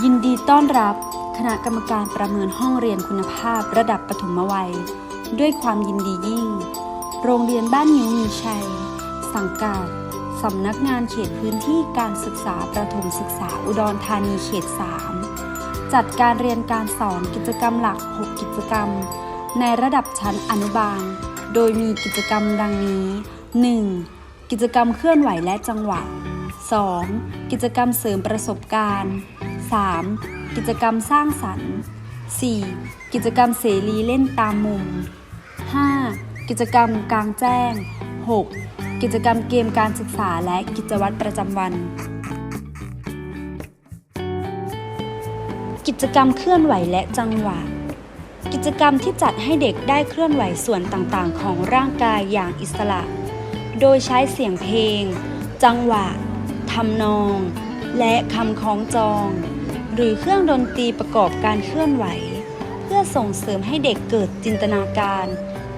ยินดีต้อนรับคณะกรรมการประเมินห้องเรียนคุณภาพระดับปฐมวัย ด้วยความยินดียิ่ง โรงเรียนบ้านนิ้วมีชัย สังกัดสำนักงานเขตพื้นที่การศึกษาประถมศึกษาอุดรธานีเขต 3 จัดการเรียนการสอนกิจกรรมหลัก 6 กิจกรรม ในระดับชั้นอนุบาล โดยมีกิจกรรมดังนี้ 1. กิจกรรมเคลื่อนไหวและจังหวะ 2. กิจกรรมเสริมประสบการณ์ 3. กิจกรรมสร้างสรรค์ 4. กิจกรรมเสรีเล่นตามมุม 5. กิจกรรมกลางแจ้ง 6. กิจกรรมเกมการศึกษาและกิจวัตรประจำวัน กิจกรรมเคลื่อนไหวและจังหวะ กิจกรรมที่จัดให้เด็กได้เคลื่อนไหวส่วนต่างๆ ของร่างกายอย่างอิสระ โดยใช้เสียงเพลง จังหวะทำนอง และคำคล้องจอง หรือเครื่องดนตรีประกอบการเคลื่อนไหว เพื่อส่งเสริมให้เด็กเกิดจินตนาการ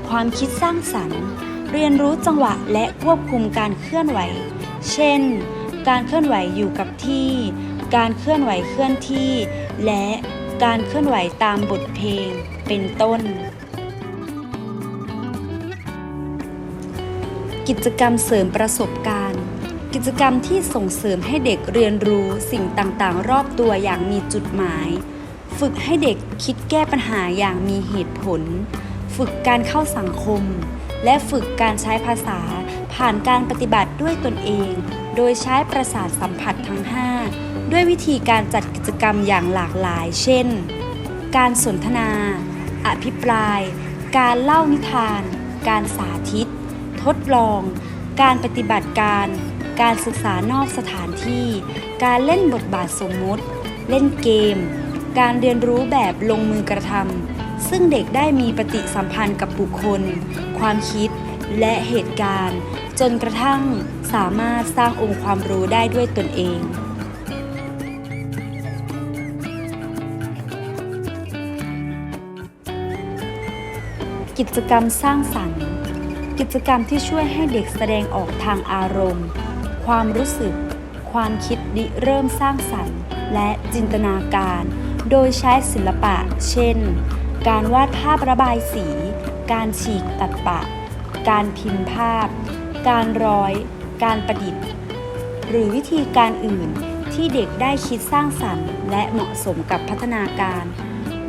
ความคิดสร้างสรรค์ เรียนรู้จังหวะและควบคุมการเคลื่อนไหว เช่น การเคลื่อนไหวอยู่กับที่ การเคลื่อนไหวเคลื่อนที่ และการเคลื่อนไหวตามบทเพลง เป็นต้น กิจกรรมเสริมประสบการณ์ กิจกรรมที่ส่งเสริมให้เด็กเรียนรู้สิ่งต่างๆ รอบตัวอย่างมีจุดหมาย ฝึกให้เด็กคิดแก้ปัญหาอย่างมีเหตุผล ฝึกการเข้าสังคม และฝึกการใช้ภาษา ผ่านการปฏิบัติด้วยตนเอง โดยใช้ประสาทสัมผัสทั้ง 5 ด้วยวิธีการจัดกิจกรรมอย่างหลากหลาย เช่น การสนทนา อภิปราย การเล่านิทาน การสาธิต ทดลอง การปฏิบัติการ การศึกษานอกสถานที่ การเล่นบทบาทสมมุติ เล่นเกม การเรียนรู้แบบลงมือกระทำซึ่งเด็กได้มีปฏิสัมพันธ์กับบุคคล ความคิดและเหตุการณ์ จนกระทั่งสามารถสร้างองค์ความรู้ได้ด้วยตนเองกิจกรรมสร้างสรรค์ กิจกรรมที่ช่วยให้เด็กแสดงออกทางอารมณ์ ความรู้สึก ความคิดริเริ่มสร้างสรรค์ และจินตนาการ โดยใช้ศิลปะ เช่น การวาดภาพระบายสี การฉีกตัดปะ การพิมพ์ภาพ การร้อย การประดิษฐ์ หรือวิธีการอื่นที่เด็กได้คิดสร้างสรรค์ และเหมาะสมกับพัฒนาการ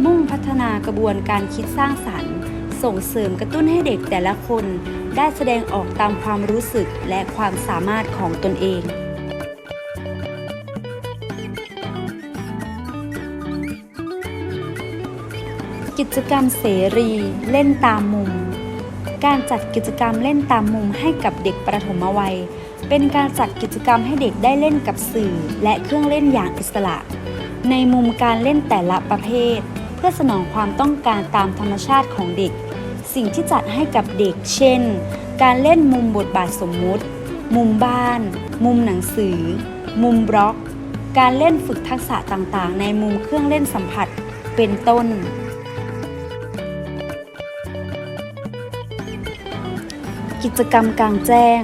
มุ่งพัฒนากระบวนการคิดสร้างสรรค์ ส่งเสริมกระตุ้นให้เด็กแต่ละคน ได้แสดงออกตามความรู้สึกและความสามารถของตนเองกิจกรรมเสรีเล่นตามมุม การจัดกิจกรรมเล่นตามมุมให้กับเด็กประถมวัย เป็นการจัดกิจกรรมให้เด็กได้เล่นกับสื่อ และเครื่องเล่นอย่างอิสระ ในมุมการเล่นแต่ละประเภท เพื่อสนองความต้องการตามธรรมชาติของเด็ก สิ่งที่จัดให้กับเด็ก เช่น การเล่นมุมบทบาทสมมุติ มุมบ้าน มุมหนังสือ มุมบล็อก การเล่นฝึกทักษะต่างๆ ในมุมเครื่องเล่นสัมผัส เป็นต้น กิจกรรมกลางแจ้ง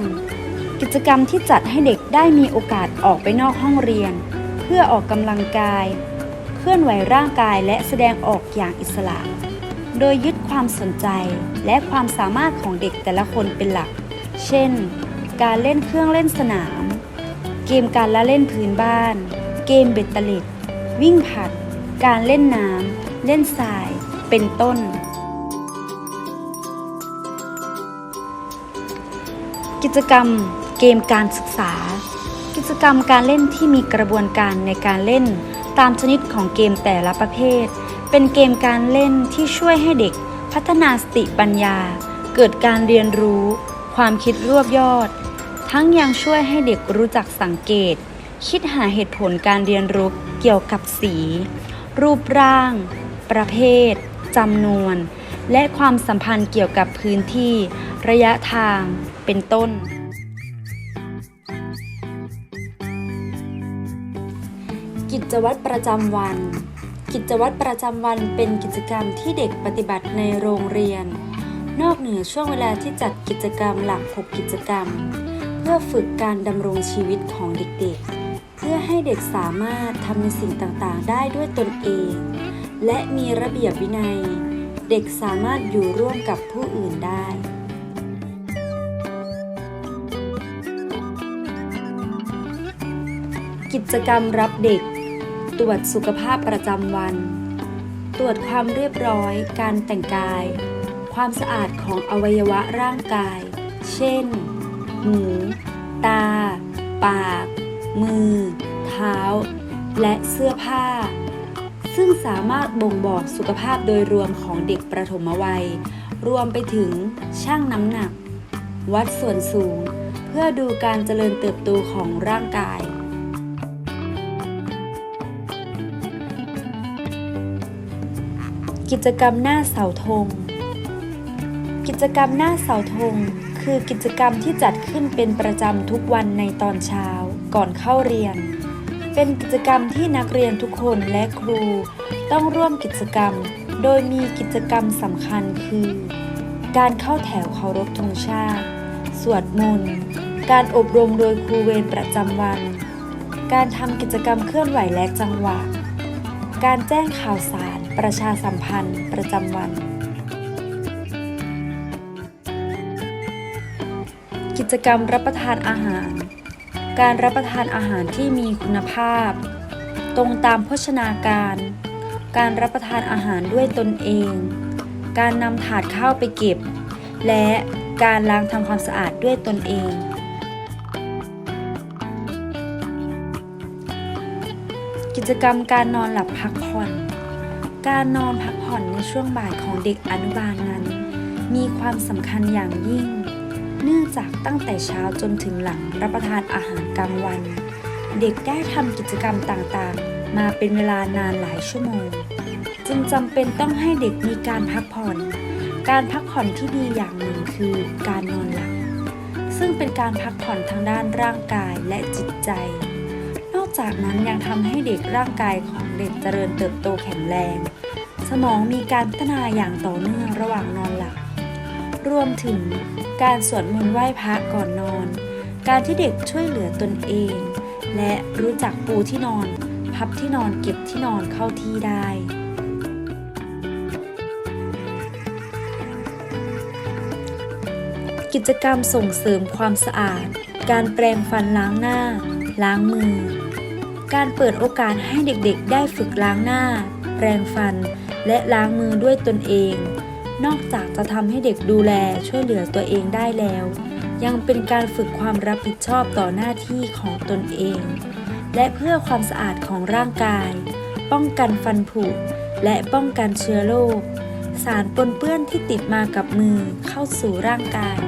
กิจกรรมที่จัดให้เด็กได้มีโอกาสออกไปนอกห้องเรียน เพื่อออกกำลังกาย เคลื่อนไหวร่างกายและแสดงออกอย่างอิสระ โดยยึดความสนใจและความสามารถของเด็กแต่ละคนเป็นหลัก เช่น การเล่นเครื่องเล่นสนาม เกมการละเล่นพื้นบ้าน เกมเบ็ดเตล็ดวิ่งผัด การเล่นน้ำ เล่นทราย เป็นต้น กิจกรรม เกมการศึกษา กิจกรรมการเล่นที่มีกระบวนการในการเล่น ตามชนิดของเกมแต่ละประเภท เป็นเกมการเล่นที่ช่วยให้เด็กพัฒนาสติปัญญา เกิดการเรียนรู้ ความคิดรวบยอด ทั้งยังช่วยให้เด็กรู้จักสังเกต คิดหาเหตุผลการเรียนรู้เกี่ยวกับสี รูปร่าง ประเภทจำนวน และความสัมพันธ์เกี่ยวกับพื้นที่ ระยะทาง เป็นต้น กิจวัตรประจำวัน กิจวัตรประจำวันเป็นกิจกรรมที่เด็กปฏิบัติในโรงเรียน นอกเหนือช่วงเวลาที่จัดกิจกรรมหลัก 6 กิจกรรม เพื่อฝึกการดำรงชีวิตของเด็กๆ เพื่อให้เด็กสามารถทำในสิ่งต่างๆ ได้ด้วยตนเอง และมีระเบียบวินัย เด็กสามารถอยู่ร่วมกับผู้อื่นได้กิจกรรมรับเด็ก รวจสุขภาพประจำวัน ตรวจความเรียบร้อย การแต่งกาย ความสะอาดของอวัยวะร่างกาย เช่น หู ตา ปาก มือ เท้า และเสื้อผ้า ซึ่งสามารถบ่งบอกสุขภาพโดยรวมของเด็กประถมวัย รวมไปถึงชั่งน้ำหนัก วัดส่วนสูง เพื่อดูการเจริญเติบโตของร่างกาย กิจกรรมหน้าเสาธง กิจกรรมหน้าเสาธง คือกิจกรรมที่จัดขึ้นเป็นประจำทุกวันในตอนเช้าก่อนเข้าเรียน เป็นกิจกรรมที่นักเรียนทุกคนและครู ต้องร่วมกิจกรรม โดยมีกิจกรรมสำคัญคือ การเข้าแถวเคารพธงชาติ สวดมนต์การอบรมโดยครูเวรประจำวัน การทำกิจกรรมเคลื่อนไหวและจังหวะ การแจ้งข่าวสาร ประชาสัมพันธ์ประจำวัน กิจกรรมรับประทานอาหาร การรับประทานอาหารที่มีคุณภาพ ตรงตามโภชนาการ การรับประทานอาหารด้วยตนเอง การนำถาดข้าวไปเก็บ และการล้างทำความสะอาดด้วยตนเองกิจกรรมการนอนหลับพักผ่อน การนอนพักผ่อนในช่วงบ่ายของเด็กอนุบาลนั้น มีความสำคัญอย่างยิ่ง เนื่องจากตั้งแต่เช้าจนถึงหลังรับประทานอาหารกลางวัน เด็กได้ทำกิจกรรมต่างๆ มาเป็นเวลานานหลายชั่วโมง จึงจำเป็นต้องให้เด็กมีการพักผ่อน การพักผ่อนที่ดีอย่างหนึ่งคือการนอนหลับซึ่งเป็นการพักผ่อนทางด้านร่างกายและจิตใจ จากนั้นยังทำให้เด็กร่างกายของเด็กเจริญเติบโตแข็งแรง สมองมีการพัฒนาอย่างต่อเนื่องระหว่างนอนหลับ รวมถึงการสวดมนต์ไหว้พระก่อนนอน การที่เด็กช่วยเหลือตนเอง และรู้จักปูที่นอน พับที่นอนเก็บที่นอนเข้าที่ได้กิจกรรมส่งเสริมความสะอาด การแปรงฟันล้างหน้า ล้างมือ การเปิดโอกาสให้เด็กๆ ได้ฝึกล้างหน้า แปรงฟัน และล้างมือด้วยตนเอง นอกจากจะทำให้เด็กดูแลช่วยเหลือตัวเองได้แล้ว ยังเป็นการฝึกความรับผิดชอบต่อหน้าที่ของตนเอง และเพื่อความสะอาดของร่างกาย ป้องกันฟันผุและป้องกันเชื้อโรคสารปนเปื้อนที่ติดมากับมือเข้าสู่ร่างกาย